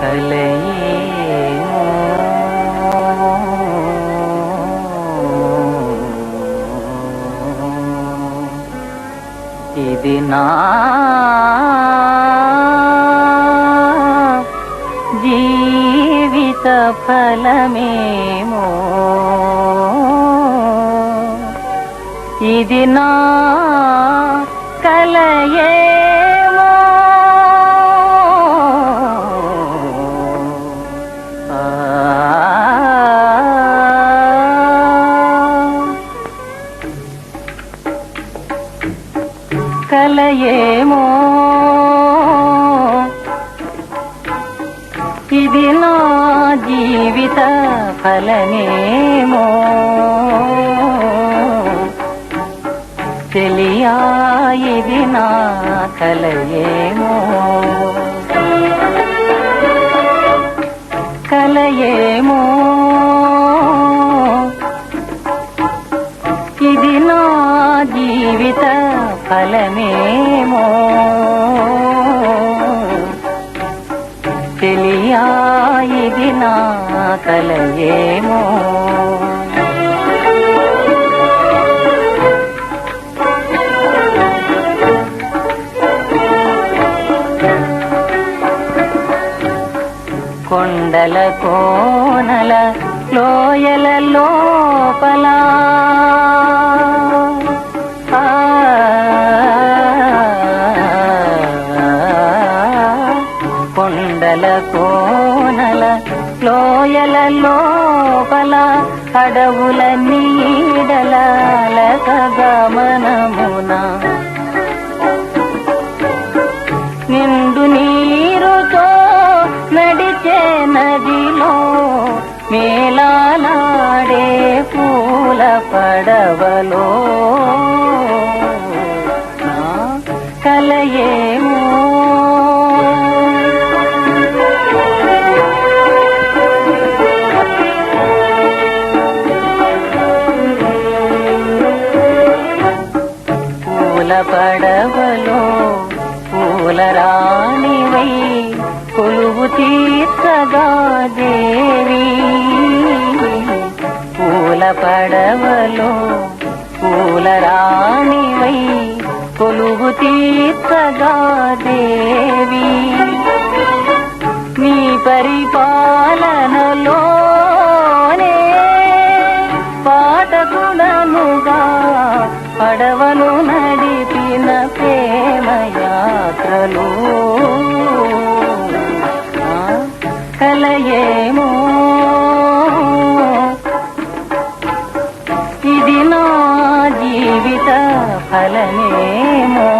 కలయేమో ఇది నా జీవిత ఫలమేమో. ఇది నా కలయే. కలయేమో. ఇది నా జీవిత ఫలమేమో. తెలియా ఇది నా కలయేమో. కలయేమో. ఫలమేమో తెలియా ఇది నా కలయేమో. కొండల కోనల లోయల లోపలా కొండల కోనల లోయల లోపల అడవుల నీడల గమనమున. నిండు నీరుతో నడిచే నదిలో మేలాలాడే పూల పడవలో. కలయే పడవలో పూల కొలువు తీర్చగా దేవి. పూల పడవలో పూల రాణివై కొలువు తీర్చగా దేవి. నీ పరిపాలనలోనే పాటకుడనుగా పడవను కలలు. కలయేమో. ఇది నా జీవిత ఫలనేమో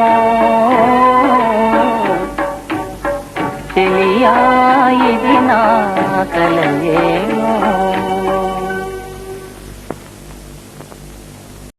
తెలియా ఇది నా కలయేమో.